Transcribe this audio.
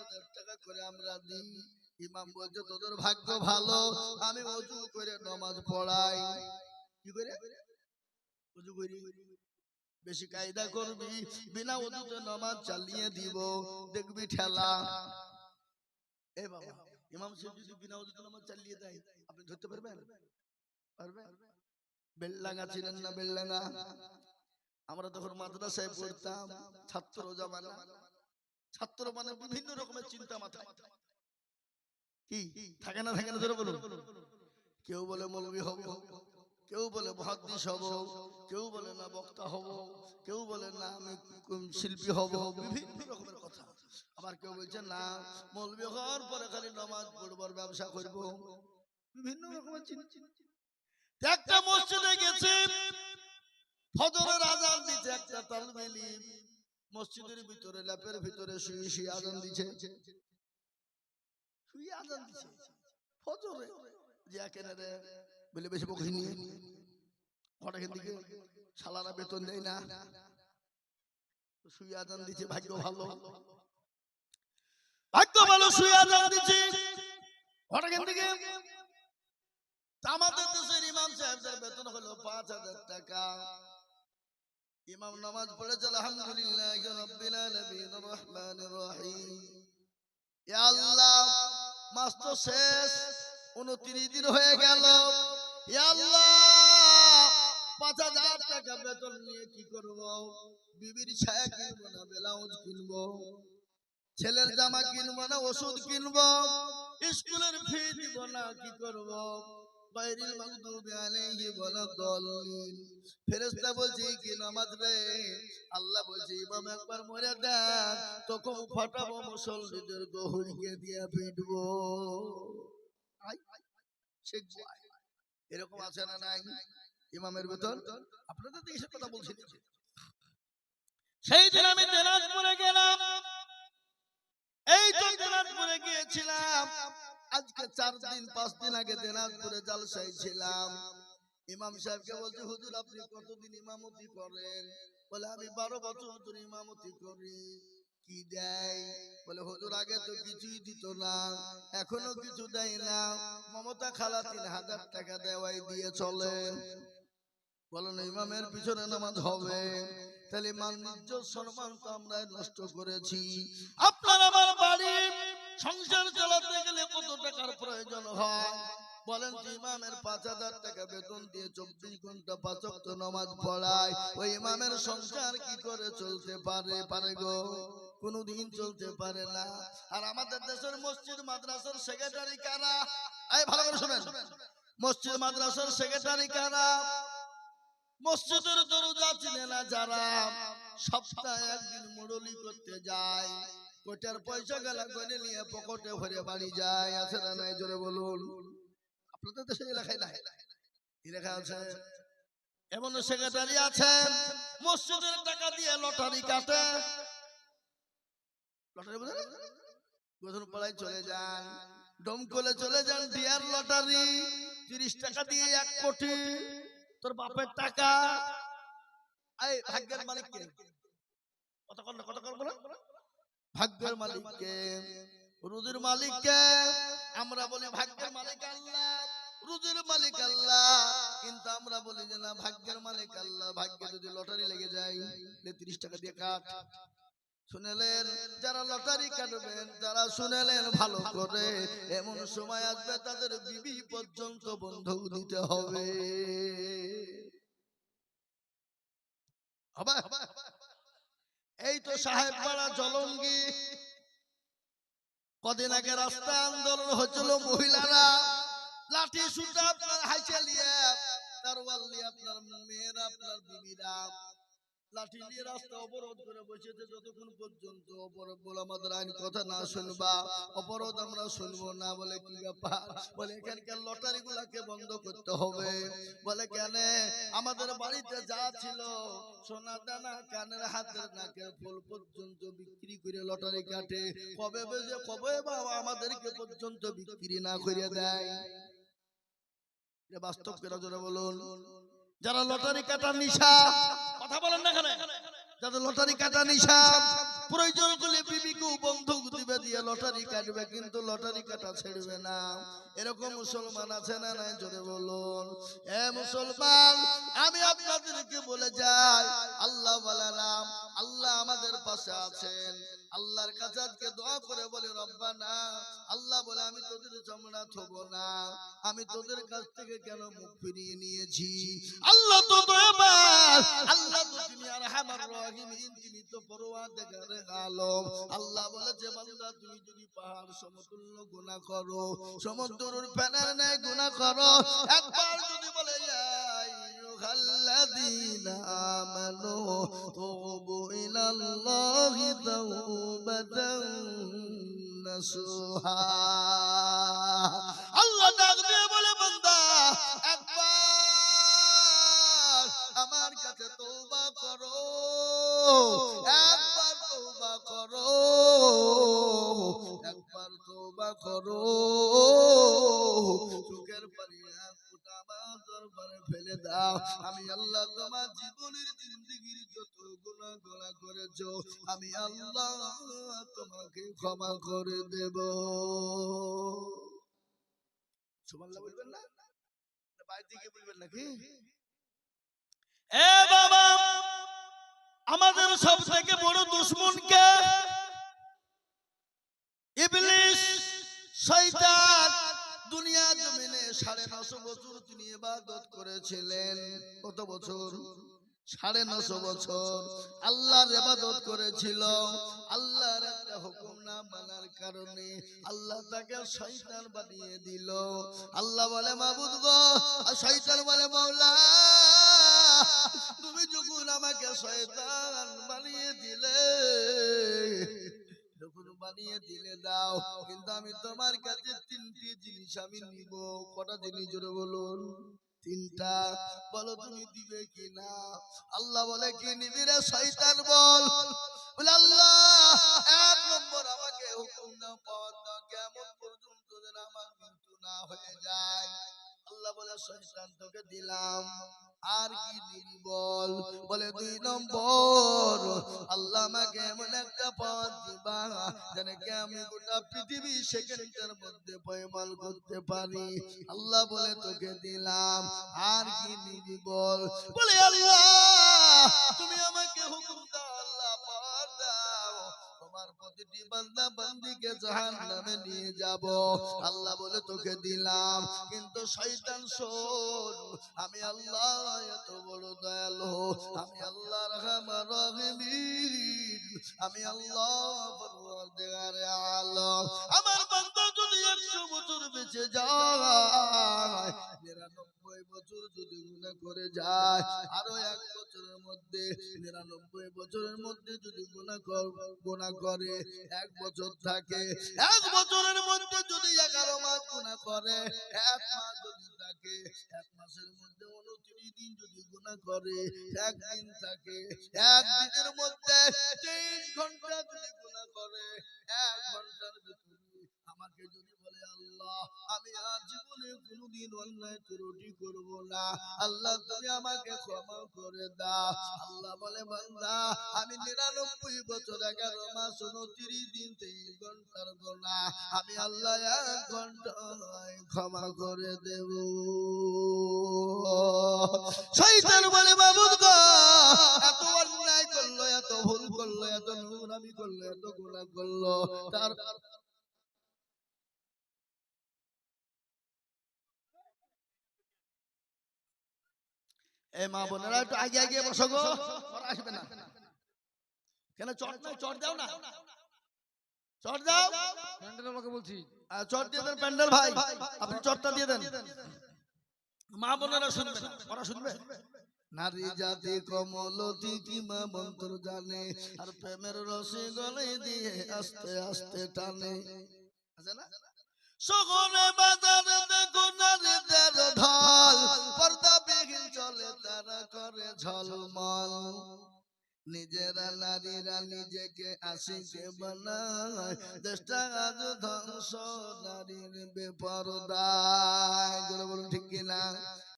হাজার টাকা করে আমরা দিই। ইমাম বলছে, তোদের ভাগ্য ভালো, আমি অজু করে নামাজ পড়াই। কি করে? অজু করি। বেশি কায়দা করবি, বিনা অজুতে নামাজ চালিয়ে দিব। দেখবি ঠেলা। এ বাবা, ইমাম সাহেব যদি বিনা অজুতে নামাজ চালিয়ে দেয়, আপনি ধরতে পারবেন? পারবেন? বেল্লাঙ্গা ছিলেন না বেল্লাঙ্গা আমরা তখন মাদ্রাসায় পড়তাম, ছাত্র জামানা। ছাত্র মানে বিভিন্ন রকমের চিন্তা মাথায়। কি? থাকে না থাকে না বলুন। কেউ বলে মৌলবি হব, কেউ বলে মহাদ্দিস হব, কেউ বলে না বক্তা হব, কেউ বলে না আমি শিল্পী হব, বিভিন্ন রকমের কথা। আবার কেউ বলছে, না মৌলবি হওয়ার পরে খালি নামাজ পড়বার ব্যবসা করব। বিভিন্ন রকমের চিন্তা। একটা মসজিদে গেছে, ফজরের আজান দিচ্ছে একটা তালবেলি। মসজিদের ভিতরে ল্যাপের ভিতরে শুয়ে শুয়ে আজান দিচ্ছে শুয়ে আজান দিচ্ছে ফজরে রে বলে বেশি বকি নিয়ে সালারা বেতন দেয় না। শুয়ে আজান দিচ্ছে ভাগ্য ভালো। ভাগ্য ভালো। শুয়ে আজান থেকে তা আমাদের দেশের ইমাম সাহেবদের বেতন হলো পাঁচ হাজার টাকা। ইমাম নামাজ পড়েছে আলহামদুলিল্লাহ আল্লাহ, মাস তো শেষ 29 দিন হয়ে গেল। টাকা বেতন নিয়ে কি করব? বিবির ছায়া কিনবো না, ব্লাউজ কিনবো, ছেলের জামা কিনবো না, ওষুধ কিনবো, স্কুলের ফি দিব না, কি করব? বাইরিল মাগদুবি আলাইহি ওয়ালাদ-দাল্লিন ফেরেশতা বলছে, কি নামাজ রে? আল্লাহ বলছে, ইমাম একবার মরে দেন তখন ফাটাবো মুসল্লিদের গহরিকে দিয়ে পিটবো এরকম আছে না নাই? ইমামের বেতন আপনাদের তো এইসব কথা বলছি সেই দিন আমি দিনাজপুরে গেলাম। এই তো দিনাজপুরে গিয়েছিলাম। আজকে চার দিন পাঁচ দিন আগে দিনাজপুরে জালসায় ছিলাম। ইমাম সাহেবকে বলছে হুজুর আপনি কতদিন ইমামতি করেন? বলে আমি বারো বছর ইমামতি করি। কি দেয়? বলে হুজুর আগে তো কিছুই দিত না। এখনও কিছু দেয় না। মমতা খালা তিন হাজার টাকা দেওয়াই দিয়ে চলে বলেন ইমামের পিছনে নামাজ হবে। তাহলে মান্য সম্মান তো আমরা নষ্ট করেছি। আপনার প্রয়োজন হয়। বলেন যে ইমামের পাঁচ হাজার টাকা বেতন দিয়ে চব্বিশ ঘণ্টা পাচক তো নামাজ পড়ায়। ওই ইমামের সংসার কি করে চলতে পারে পারে গো? কোনদিন চলতে পারে না। আর আমাদের দেশের মসজিদ মাদ্রাসার সেক্রেটারি কারা? এই, ভালো করে শুনেন। মসজিদ মাদ্রাসার সেক্রেটারি কারা? মসজিদের দরজা চিনে না যারা। সপ্তাহে একদিন মুরলি করতে যায়। কোটার পয়সা গেলা গনে নিয়ে পকেটে ভরে বাড়ি যায়, আছে না নাই? জোরে বলুন। আপনাদের দেশে এলাকায় নাই। এলাকা আছে? এমন সেক্রেটারি আছেন মসজিদের টাকা দিয়ে লটারি কাটে। লটারি বুঝলেন গোধন পাড়ায় চলে যান, ডমকলে চলে যান, ডিয়ার লটারি, তিরিশ টাকা দিয়ে এক কোটি, তোর বাপের টাকা। এই ভাগ্যের মালিক কে? কত কত কর বলো? ভাগ্যের মালিক কে রুজির মালিক কে আমরা বলি ভাগ্যের মালিক আল্লাহ রুজির মালিক আল্লাহ। কিন্তু আমরা বলি যে না ভাগ্যের মালিক আল্লাহ ভাগ্যে যদি লটারি লেগে যায় তিরিশ টাকা দিয়ে কাট শুনেলেন যারা লটারি কাটবেন যারা শুনেলেন ভালো করে এমন সময় আসবে তাদের বিবি পর্যন্ত বন্ধক দিতে হবে। হবে এই তো সাহেব পাড়া জলঙ্গি। কদিন আগে রাস্তা আন্দোলন হচ্ছিল মহিলারা। লাঠি সুটা আপনার হাইচে নিয়ে। তারওয়াল নিয়ে আপনার মেয়েরা আপনার বিবিরা। লাঠি নিয়ে রাস্তা অবরোধ করে বসেছে যতক্ষণ পর্যন্ত অপরাধ বলে আমাদের আইন কথা না শুনবা। অপরাধ আমরা শুনব না বলে কি ব্যাপার? বলে এখানকার লটারি গুলাকে বন্ধ করতে হবে। বলে কেন? আমাদের বাড়িতে যা ছিল সোনা দানা কানের হাতের নাকের ফুল পর্যন্ত বিক্রি করে লটারি কাটে। কবে বেজে কবে বাবা আমাদেরকে পর্যন্ত বিক্রি না করে দেয়? বাস্তব কেন জোরে বলুন। যারা লটারি কাটার নিশা কথা বলেন না এখানে। যাদের লটারি কাটা নিশা প্রয়োজন করলে বিবিকেও বন্ধক দিবে দিয়ে লটারি কাটবে, কিন্তু লটারি কাটা ছেড়বে না। এরকম মুসলমান আছে না নাই? জোরে বলুন। এ মুসলমান, আমি আপনাদেরকে বলে যাই, আল্লাহ বলারাম আল্লাহ আমাদের পাশে আছেন। আল্লাহর কাছে দোয়া করে বলে, রব্বানা, আল্লাহ বলে, আমি তোদের চামড়া থব না। আমি তোদের কাছ থেকে কেন মুখ ফিরিয়ে নিয়েছি? আল্লাহ তো আল্লাহ তো তিনি আর হামার রহিমিন তিনি তো পরওয়ারদিগারে আলম আল্লাহ বলেছে বান্দা, তুমি যদি পাহাড় সমতুল্য গুনাহ করো, সমুদ্রের ফেনার ন্যায় গুনাহ করো, একবার যদি বলে নাসুহা। আল্লাহ ডাক দিয়ে দাও আমি আল্লাহ তোমার জীবনের জিন্দেগির যত গুনাহ গোনা করেছ, আমি আল্লাহ তোমাকে ক্ষমা করে দেব। সুবহানাল্লাহ বলবেন না? না বাইরে বলবেন নাকি? আমাদের সব থেকে বড় দুশ্মন সাড়ে নশো বছর তিনি ইবাদত করেছিলেন। কত বছর? সাড়ে নশো বছর। আল্লাহর ইবাদত করেছিল। আল্লাহর একটা হুকুম না মানার কারণে আল্লাহ তাকে শয়তান বানিয়ে দিল। আল্লাহ বলে, মাবুদ গো শয়তান বলে, মাওলা, তুমি যখন আমাকে শয়তান বানিয়ে দিলে বানিয়ে দিলে দাও, কিন্তু আমি তোমার কাছে তিনটি জিনিস আমি নিব। কটা জিনিস জোরে বলুন? তিনটা। বলো, তুমি দিবে কি না আল্লাহ বলে, কি নিবি রে শয়তান, বল। বলে, আল্লাহ, এক নম্বর আমাকে হুকুম দাও পাওয়ার কেমন পর্যন্ত যেন আমার মৃত্যু না হয়ে যায়। আল্লাহ বলে, শয়তান দিলাম। আর কি দিবি বল? বলে, দুই নম্বর, আল্লাহ আমাকে এমন একটা পথ দিবা যেন কি আমি গোটা পৃথিবী সেকেন্ডের মধ্যে পয়মাল করতে পারি। আল্লাহ বলে, তোকে দিলাম। আর কি নিবি বল? বলে, আল্লাহ, তুমি আমাকে হুকুম দাও, আল্লাহ। বান্দা বান্দিকে জাহান নামে নিয়ে যাব। আল্লাহ বলে তোকে দিলাম। কিন্তু শয়তান শোন আমি আল্লাহ এত বড় দয়ালু। আমি আল্লাহ রহমান রহিমিন আমি আল্লাহ পরওয়ারদিগারে আলম। আমার বান্দা যদি 100 বছর বেঁচে যায় 99 বছর যদি গুনাহ করে যায় আরও এক বছরের মধ্যে 99 বছরের মধ্যে যদি গুনাহ কর গুনাহ করে, এক বছর থাকে। এক বছরের মধ্যে যদি 11 মাস গুনাহ করে, এক মাস যদি থাকে, এক মাসের মধ্যে 29 দিন যদি গুনাহ করে একদিন থাকে। এক দিনের মধ্যে 23 ঘণ্টা যদি গোনা করে, এক ঘণ্টার ভিতরে আমাকে যদি বলে, আল্লাহ, আমি আর জীবনে কোনোদিন অন্যায় ত্রুটি করব না। আল্লাহ, তুমি আমাকে ক্ষমা করে দাও। আল্লাহ বলে, বান্দা, আমি নিরানব্বই বছর, এগারো মাস, উনত্রিশ দিন, তেইশ ঘণ্টার গোনা। আমি আল্লাহ এক ঘন্টায় ক্ষমা করে দেব। শৈতান বলে বাবুদ গো, এত অন্যায় করল, এত ভুল করল, এত নোংরামি করল, এত গুণা করল। তার এই মা বোনেরা একটু আগে আগে বসো গো। আসবে না। কেন চট নাই? চট দাও না। চট দাও। প্যান্ডেল আমাকে বলছি। চট দিয়ে দেন প্যান্ডেল ভাই। আপনি চটটা দিয়ে দেন। মা বোনেরা শুনবে ওরা শুনবে। নারী জাতি কমলতি কি মা মন্ত্র জানে। আর প্রেমের রসে গলে দিয়ে আস্তে আস্তে টানে। আছে না? বাজারে ঝলমল। নিজেরা নারীরা নিজেকে আশিকে বানায়। দেশটা আজ ধ্বংস নারীর বেপরদায়। বলুন ঠিক কিনা?